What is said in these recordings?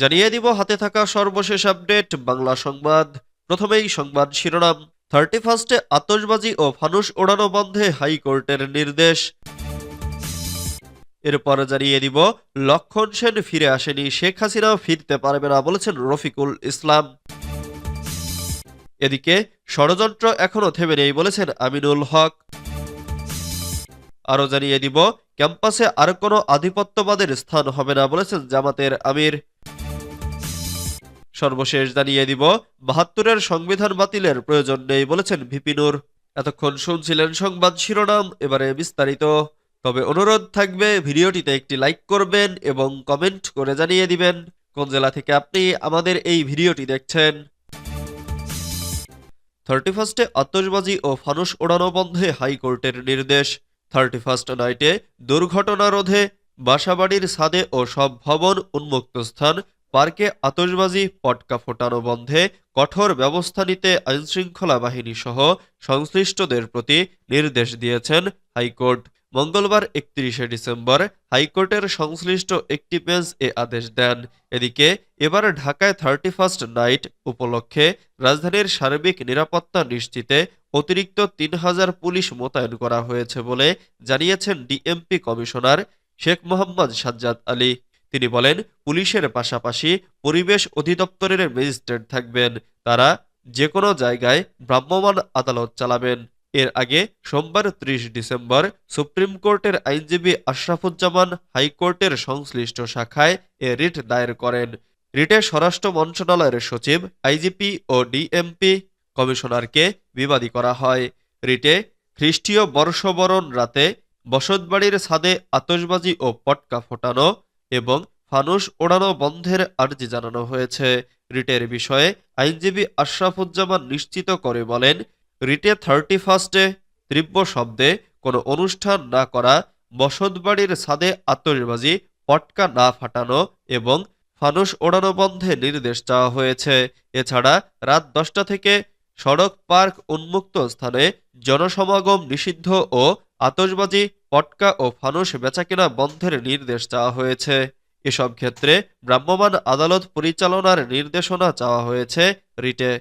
জানিয়ে দিব, হাতে থাকা সর্বশেষ আপডেট, বাংলা সংবাদ। প্রথমেই সংবাদ শিরোনাম। থার্টি ফার্স্টে আতশবাজি ও ফানুস ওড়ানো বন্ধে হাইকোর্টের নির্দেশ। এরপর জানিয়ে দিব, লক্ষণ সেন ফিরে আসেনি, শেখ হাসিনাও ফিরতে পারবে না বলেছেন রফিকুল ইসলাম। এদিকে, ষড়যন্ত্র এখনও থেমে নেই বলেছেন আমিনুল হক। আরও জানিয়ে দিব, ক্যাম্পাসে আর কোনো আধিপত্যবাদের স্থান হবে না বলেছেন জামাতের আমির। সর্বশেষ জানিয়ে দিব, বাহাত্তরের সংবিধান বাতিলের প্রয়োজন নেই বলেছেন ভিপিনুর এতক্ষণ শুনছিলেন সংবাদ শিরোনাম, এবারে বিস্তারিত। তবে অনুরোধ থাকবে, ভিডিওটিতে একটি লাইক করবেন এবং কমেন্ট করে জানিয়ে দিবেন কোন জেলা থেকে আপনি আমাদের এই ভিডিওটি দেখছেন। থার্টি ফার্স্টে আতশবাজি ও ফানুস ওড়ানো বন্ধে হাইকোর্টের নির্দেশ। থার্টি ফার্স্ট নাইটে দুর্ঘটনা রোধে বাসাবাড়ির ছাদে ও সব ভবন উন্মুক্ত স্থান পার্কে আতশবাজি, পটকা ফোটানো বন্ধে কঠোর ব্যবস্থা নিতে আইনশৃঙ্খলা বাহিনী সহ সংশ্লিষ্টদের প্রতি নির্দেশ দিয়েছেন হাইকোর্ট। মঙ্গলবার একত্রিশে ডিসেম্বর হাইকোর্টের সংশ্লিষ্ট একটি বেঞ্চ এ আদেশ দেন। এদিকে, এবার ঢাকায় থার্টি ফার্স্ট নাইট উপলক্ষে রাজধানীর সার্বিক নিরাপত্তা নিশ্চিতে অতিরিক্ত তিন হাজার পুলিশ মোতায়েন করা হয়েছে বলে জানিয়েছেন ডিএমপি কমিশনার শেখ মোহাম্মদ সাজ্জাদ আলী। তিনি বলেন, পুলিশের পাশাপাশি পরিবেশ অধিদপ্তরের ম্যাজিস্ট্রেট থাকবেন। তারা যে কোনো জায়গায় ভ্রাম্যমাণ আদালত চালাবেন। এর আগে সোমবার ত্রিশ ডিসেম্বর সুপ্রিম কোর্টের আইনজীবী আশরাফুজ্জামান হাইকোর্টের সংশ্লিষ্ট শাখায় এ রিট দায়ের করেন। রিটে স্বরাষ্ট্র মন্ত্রণালয়ের সচিব, আইজিপি ও ডিএমপি কমিশনারকে বিবাদী করা হয়। রিটে খ্রিস্টীয় বর্ষবরণ রাতে বসতবাড়ির ছাদে আতশবাজি ও পটকা ফোটানো এবং ফানুস ওড়ানো বন্ধের আর্জি জানানো হয়েছে। রিটের বিষয়ে আইনজীবী আশরাফুজ্জামান নিশ্চিত করে বলেন, রিটে থার্টি ফার্স্টে তীব্র শব্দে কোনো অনুষ্ঠান না করা, বসতবাড়ির ছাদে আতশবাজি পটকা না ফাটানো এবং ফানুস ওড়ানো বন্ধে নির্দেশ চাওয়া হয়েছে। এছাড়া রাত দশটা থেকে সড়ক পার্ক উন্মুক্ত স্থানে জনসমাগম নিষিদ্ধ ও আতশবাজি, পটকা ও ফানুস বেচাকেনা বন্ধের নির্দেশ চাওয়া হয়েছে। এসব ক্ষেত্রে ভ্রাম্যমাণ আদালত পরিচালনার নির্দেশনা চাওয়া হয়েছে রিটে।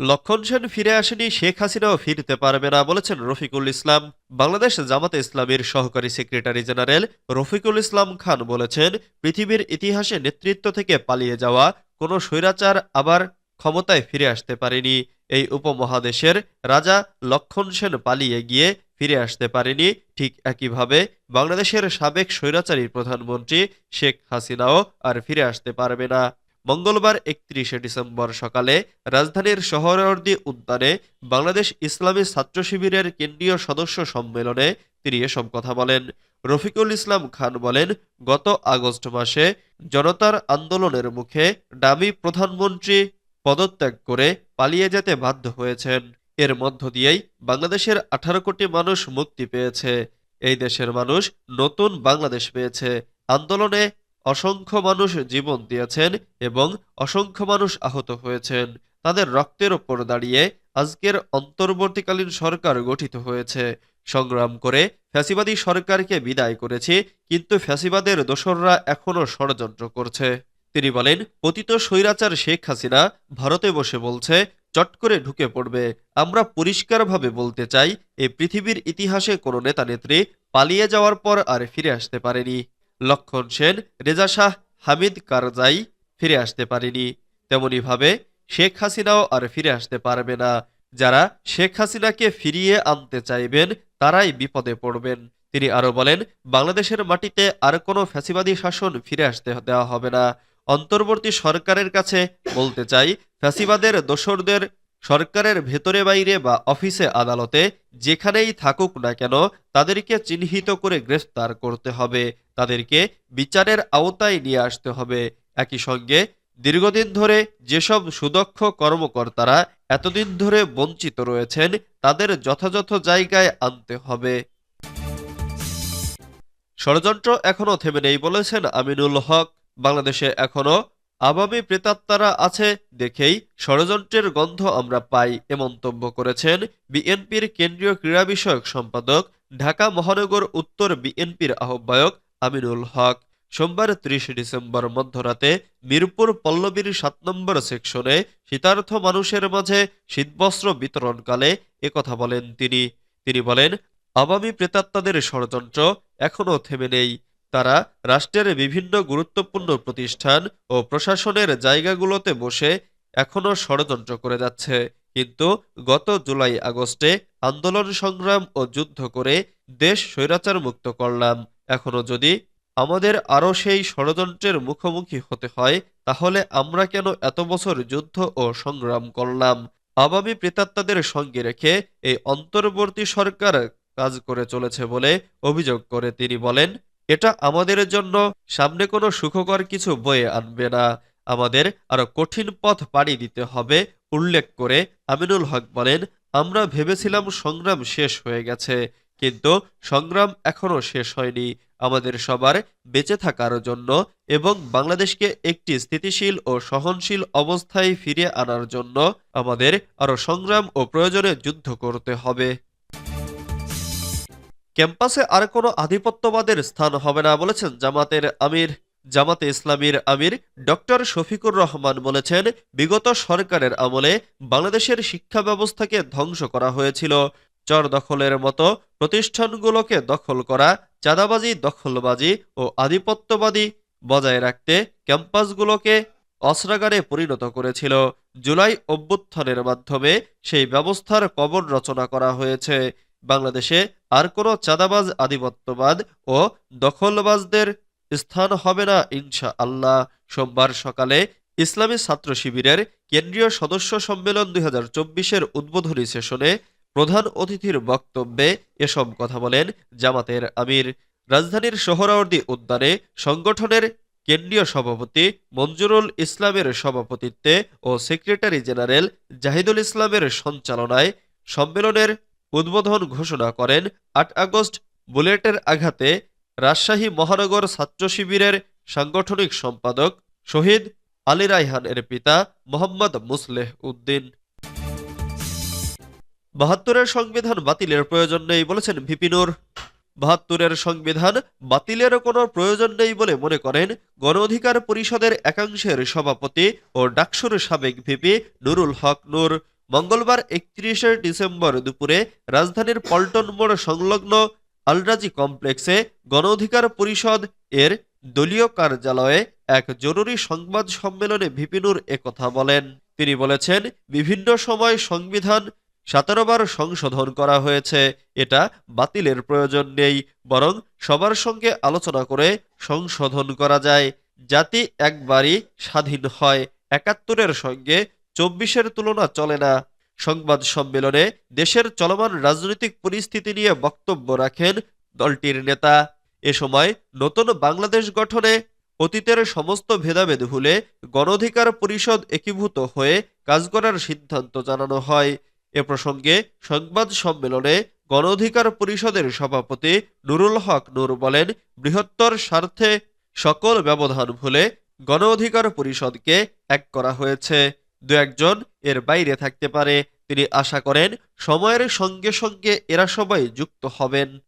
লক্ষণ সেন ফিরে আসেনি, শেখ হাসিনাও ফিরতে পারবে না বলেছেন রফিকুল ইসলাম। বাংলাদেশ জামাতে ইসলামীর সহকারী সেক্রেটারি জেনারেল রফিকুল ইসলাম খান বলেছেন, পৃথিবীর ইতিহাসে নেতৃত্ব থেকে পালিয়ে যাওয়া কোনো স্বৈরাচার আবার ক্ষমতায় ফিরে আসতে পারেনি। এই উপমহাদেশের রাজা লক্ষণ সেন পালিয়ে গিয়ে ফিরে আসতে পারেনি। ঠিক একইভাবে বাংলাদেশের সাবেক স্বৈরাচারী প্রধানমন্ত্রী শেখ হাসিনাও আর ফিরে আসতে পারবে না। মঙ্গলবার একত্রিশে ডিসেম্বর সকালে রাজধানীর শহরওয়ার্দী উদ্যানে বাংলাদেশ ইসলামী ছাত্র শিবিরের কেন্দ্রীয় সদস্য সম্মেলনে তিনি এসব কথা বলেন। রফিকুল ইসলাম খান বলেন, গত আগস্ট মাসে জনতার আন্দোলনের মুখে ডামি প্রধানমন্ত্রী পদত্যাগ করে পালিয়ে যেতে বাধ্য হয়েছেন। এর মধ্য দিয়েই বাংলাদেশের আঠারো কোটি মানুষ মুক্তি পেয়েছে। এই দেশের মানুষ নতুন বাংলাদেশ পেয়েছে। আন্দোলনে অসংখ্য মানুষ জীবন দিয়েছেন এবং অসংখ্য মানুষ আহত হয়েছেন। তাদের রক্তের ওপর দাঁড়িয়ে আজকের অন্তর্বর্তীকালীন সরকার গঠিত হয়েছে। সংগ্রাম করে ফ্যাসিবাদী সরকারকে বিদায় করেছি, কিন্তু ফ্যাসিবাদের দোসররা এখনও ষড়যন্ত্র করছে। তিনি বলেন পতিত স্বৈরাচার শেখ হাসিনা ভারতে বসে বলছে, চট করে ঢুকে পড়বে। আমরা পরিষ্কারভাবে বলতে চাই এই পৃথিবীর ইতিহাসে কোনো নেতানেত্রী পালিয়ে যাওয়ার পর আর ফিরে আসতে পারেনি। লক্ষণ সেন, রেজা শাহ, হামিদ কারজাই ফিরে আসতে পারেনি। তেমনিভাবে শেখ হাসিনাও আর ফিরে আসতে পারবে না। যারা শেখ হাসিনাকে ফিরিয়ে আনতে চাইবেন, তারাই বিপদে পড়বেন। তিনি আরও বলেন, বাংলাদেশের মাটিতে আর কোনো ফ্যাসিবাদী শাসন ফিরে আসতে দেওয়া হবে না। অন্তর্বর্তী সরকারের কাছে বলতে চাই, ফ্যাসিবাদের দোসরদের সরকারের ভেতরে বাইরে বা অফিসে আদালতে যেখানেই থাকুক না কেন তাদেরকে চিহ্নিত করে গ্রেফতার করতে হবে। তাদেরকে বিচারের আওতায় নিয়ে আসতে হবে। একই সঙ্গে দীর্ঘদিন ধরে যেসব সুদক্ষ কর্মকর্তারা এতদিন ধরে বঞ্চিত রয়েছেন, তাদের যথাযথ জায়গায় আনতে হবে। ষড়যন্ত্র এখনও থেমে নেই বলেছেন আমিনুল হক। বাংলাদেশে এখনও আবামী প্রেতাত্মারা আছে দেখেই ষড়যন্ত্রের গন্ধ আমরা পাই, এ মন্তব্য করেছেন বিএনপির কেন্দ্রীয় ক্রীড়া বিষয়ক সম্পাদক, ঢাকা মহানগর উত্তর বিএনপির আহ্বায়ক আমিনুল হক। সোমবার ত্রিশ ডিসেম্বর মধ্যরাতে মিরপুর পল্লবীর সাত নম্বর সেকশনে শীতার্থ মানুষের মাঝে শীতবস্ত্র বিতরণকালে একথা বলেন তিনি। তিনি বলেন আওয়ামী প্রেতাত্মাদের ষড়যন্ত্র এখনও থেমে নেই। তারা রাষ্ট্রের বিভিন্ন গুরুত্বপূর্ণ প্রতিষ্ঠান ও প্রশাসনের জায়গাগুলোতে বসে এখনও ষড়যন্ত্র করে যাচ্ছে। কিন্তু গত জুলাই আগস্টে আন্দোলন সংগ্রাম ও যুদ্ধ করে দেশ স্বৈরাচার মুক্ত করলাম। এখনও যদি আমাদের আরও সেই ষড়যন্ত্রের মুখোমুখি হতে হয়, তাহলে আমরা কেন এত বছর যুদ্ধ ও সংগ্রাম করলাম? আওয়ামী প্রেতাত্মাদের সঙ্গে রেখে এই অন্তর্বর্তী সরকার কাজ করে চলেছে বলে অভিযোগ করে তিনি বলেন এটা আমাদের জন্য সামনে কোনো সুখকর কিছু বয়ে আনবে না। আমাদের আরও কঠিন পথ পাড়ি দিতে হবে, উল্লেখ করে আমিনুল হক বলেন, আমরা ভেবেছিলাম সংগ্রাম শেষ হয়ে গেছে, কিন্তু সংগ্রাম এখনও শেষ হয়নি। আমাদের সবার বেঁচে থাকার জন্য এবং বাংলাদেশকে একটি স্থিতিশীল ও সহনশীল অবস্থায় ফিরিয়ে আনার জন্য আমাদের আরও সংগ্রাম ও প্রয়োজনে যুদ্ধ করতে হবে। ক্যাম্পাসে আর কোনো আধিপত্যবাদের স্থান হবে না বলেছেন জামাতের আমির। জামাতে ইসলামীর আমির ডক্টর শফিকুর রহমান বলেছেন, বিগত সরকারের আমলে বাংলাদেশের শিক্ষা ব্যবস্থাকে ধ্বংস করা হয়েছিল। চর দখলের মতো প্রতিষ্ঠানগুলোকে দখল করা, চাঁদাবাজি, দখলবাজি ও আধিপত্যবাদী বজায় রাখতে ক্যাম্পাসগুলোকে অস্ত্রাগারে পরিণত করেছিল। জুলাই অভ্যুত্থানের মাধ্যমে সেই ব্যবস্থার কবর রচনা করা হয়েছে। বাংলাদেশে আর কোনো চাঁদাবাজ, আধিপত্যবাদ ও দখলবাজদের স্থান হবে না ইনশা আল্লাহ সোমবার সকালে ইসলামী ছাত্র শিবিরের কেন্দ্রীয় সদস্য সম্মেলন দুই হাজার চব্বিশের উদ্বোধনী সেশনে প্রধান অতিথির বক্তব্যে এসব কথা বলেন জামাতের আমির। রাজধানীর সোহরাওয়ার্দী উদ্যানে সংগঠনের কেন্দ্রীয় সভাপতি মঞ্জুরুল ইসলামের সভাপতিত্বে ও সেক্রেটারি জেনারেল জাহিদুল ইসলামের সঞ্চালনায় সম্মেলনের উদ্বোধন ঘোষণা করেন আট আগস্ট বুলেটের আঘাতে রাজশাহী মহানগর ছাত্র শিবিরের সাংগঠনিক সম্পাদক শহীদ আলী রায়হান এর পিতা মোহাম্মদ মুসলেহ উদ্দিন। বাহাত্তরের সংবিধান বাতিলের প্রয়োজন নেই বলেছেন ভিপিনুর বাহাত্তরের সংবিধান বাতিলের কোনো প্রয়োজন নেই বলে মনে করেন গণ অধিকার পরিষদের একাংশের সভাপতি ও ডাকসুর সাবেক ভিপি নুরুল হক নূর। মঙ্গলবার একত্রিশে ডিসেম্বর দুপুরে রাজধানীর পল্টন মোড় সংলগ্ন আলরাজি কমপ্লেক্সে গণ অধিকার পরিষদ এর দলীয় কার্যালয়ে এক জরুরি সংবাদ সম্মেলনে ভিপিনুর একথা বলেন। তিনি বলেছেন, বিভিন্ন সময় সংবিধান বার সংশোধন করা হয়েছে। এটা বাতিলের প্রয়োজন নেই, বরং সবার সঙ্গে আলোচনা করে সংশোধন করা যায়। জাতি একবারই স্বাধীন হয়, একাত্তরের সঙ্গে চব্বিশের তুলনা চলে না। সংবাদ সম্মেলনে দেশের চলমান রাজনৈতিক পরিস্থিতি নিয়ে বক্তব্য রাখেন দলটির নেতা। এ সময় নতুন বাংলাদেশ গঠনে অতীতের সমস্ত ভেদাভেদ ভুলে গণঅধিকার পরিষদ একীভূত হয়ে কাজ করার সিদ্ধান্ত জানানো হয়। এ প্রসঙ্গে সংবাদ সম্মেলনে গণ অধিকার পরিষদের সভাপতি নুরুল হক নূর বলেন, বৃহত্তর স্বার্থে সকল ব্যবধান ভুলে গণ অধিকার পরিষদকে এক করা হয়েছে। দু একজন এর বাইরে থাকতে পারে। তিনি আশা করেন, সময়ের সঙ্গে সঙ্গে এরা সবাই যুক্ত হবেন।